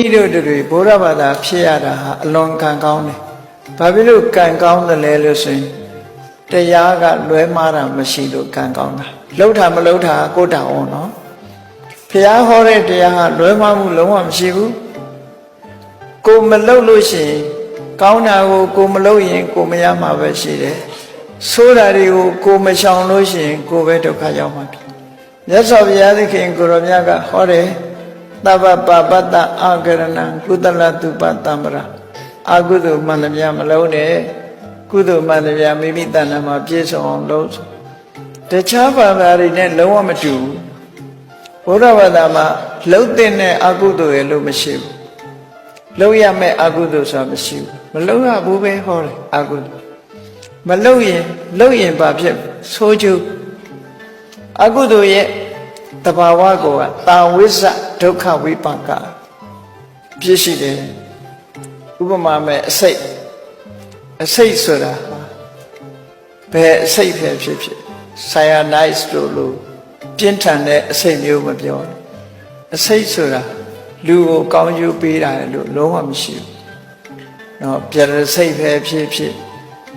ဒီတို့တွေဘုရားဘာသာဖြစ်ရတာဟာအလွန်ကံကောင်းတယ်။ဘာဖြစ်လို့ကံကောင်းတယ်လဲလို့ဆိုရင်တရားကလွဲမှားတာမရှိလို့ကံကောင်းတာ။လှုပ်တာမလှုပ်တာကိုယ်တောင်အောင်နော်။ဘုရားဟောတဲ့တရားဟာလွဲမှားမှုလုံးဝမရှိဘူး။ကိုယ်မလှုပ်လို့ရှိရင်ကောင်းတာကိုကိုယ်မလှုပ်ရင်ကိုယ်မရမှာပဲရှိတယ်။ဆိုးတာတွေကိုကိုယ်မရှောင်လို့ရှိရင်ကိုယ်ပဲဒုက္ခရောက်မှာဖြစ်။မြတ်စွာဘုရားသခင်ကိုရောမြတ်ကဟောတယ် သဗ္ဗပါပတ္တအာကရဏံကုသလတုပတံ္ပရာအကုသိုလ်မှန်သမျှမလုံးနဲ့ကုသိုလ်မှန်သမျှမိမိတဏ္ဍာမှာပြည့်စုံအောင်လုပ်ဆိုတခြားဘာသာတွေနဲ့လုံးဝမတူဘူးဘုရားဘာသာမှာလှုပ်တဲ့အကုသိုလ်ရဲ့လို့မရှိဘူးလှုပ်ရမယ့်အကုသိုလ်ဆိုတာမရှိဘူးမလှုပ်ရဘူးပဲဟောတယ်အကုသိုလ်မလှုပ်ရင်လှုပ်ရင်ဘာဖြစ်ဆိုးကျိုးအကုသိုလ်ရဲ့တဘာဝကိုကတာဝိဇ္ဇ ဒုက္ခဝိပါကပြည့်ရှိတယ်ဥပမာမဲ့အစိတ်အစိတ်ဆိုတာဘယ်အစိတ်ပဲဖြစ်ဖြစ် cyanide တို့လို့ပြင်းထန်တဲ့အစိတ်မျိုးမပြောနဲ့အစိတ်ဆိုတာလူကိုကောင်းကျိုးပေးတာလို့လုံးဝမရှိဘူး။နော်ပြရစိတ်ပဲဖြစ်ဖြစ်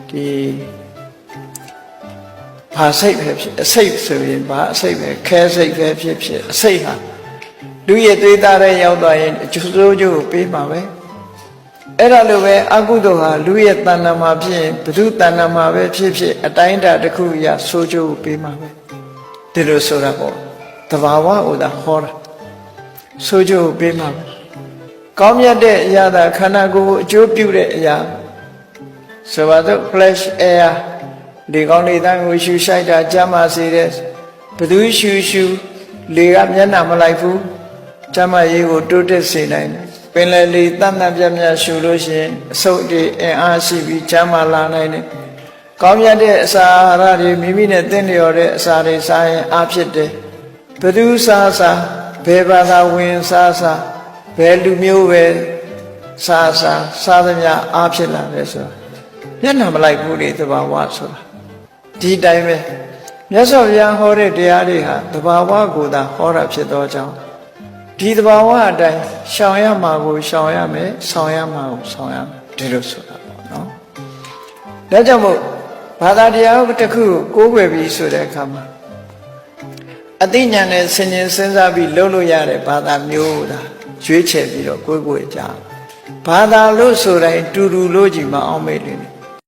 ဒီဘာစိတ်ပဲဖြစ်အစိတ်ဆိုရင်ဘာအစိတ်ပဲခဲစိတ်ပဲဖြစ်ဖြစ်အစိတ်ဟာ လူရဲ့သွေးသားတဲ့ရောက်သွားရင်အကျိုးစိုးကျိုးကိုပေးမှာပဲအဲ့ဒါလိုပဲအကုသိုလ်ဟာလူရဲ့တဏ္ဍာမှာဖြစ်ရင်ဘု து တဏ္ဍာမှာပဲဖြစ်ဖြစ်အတိုင်းအတာတစ်ခုအရစိုးကျိုးကိုပေးမှာပဲဒီလိုဆိုတာပေါ့တဘာဝဥဒါဟောတာစိုးကျိုးကိုပေးမှာပဲကောင်းမြတ်တဲ့အရာသာခန္ဓာကိုယ်ကိုအကျိုးပြုတဲ့အရာဆိုပါတော့ flash air လေကောင်းလေတန်းကိုရှူရှိုက်တာကြမ်းမာစေတဲ့ဘသူရှူရှူလေကမျက်နှာမလိုက်ဘူး ကြမ်းမာရေးကိုတိုးတက်စေနိုင်တယ်ပင်လယ်လေတန်တန်ပြတ်ပြတ်ရှူလို့ရှိရင်အဆုတ်တွေအင်အားရှိပြီးကြမ်းမာလာနိုင်တယ်ကောင်းမြတ်တဲ့အစာအာဟာရတွေမိမိနဲ့သင့်လျော်တဲ့အစာတွေစားရင်အားဖြစ်တယ်ဘသူစားစားဘယ်ဘာသာဝင်စားစားဘယ်လူမျိုးပဲစားစားစားသမျှအားဖြစ်လာတယ်ဆိုတာမျက်နှာမလိုက်ဘူးလေသဘာဝဆိုတာဒီတိုင်းပဲမြတ်စွာဘုရားဟောတဲ့တရားတွေဟာသဘာဝကိုသာဟောတာဖြစ်သောကြောင့် ဒီသဘာဝအတိုင်းရှောင်ရမှာကိုရှောင်ရမယ်ဆောင်ရမှာကိုဆောင်ရမယ်ဒီလိုဆိုတာပေါ့နော်ဒါကြောင့်မို့ဘာသာတရားတစ်ခုကိုကိုးကွယ်ပြီးဆိုတဲ့အခါမှာအသိဉာဏ်နဲ့ဆင်ញင်စဉ်းစားပြီးလုပ်လို့ရတဲ့ဘာသာမျိုးသာရွေးချယ်ပြီးတော့ကိုယ်ကိုယ်ကြားဘာသာလို့ဆိုတိုင်းတူတူလို့ကြည်မအောင်မေ့လိမ့်မယ်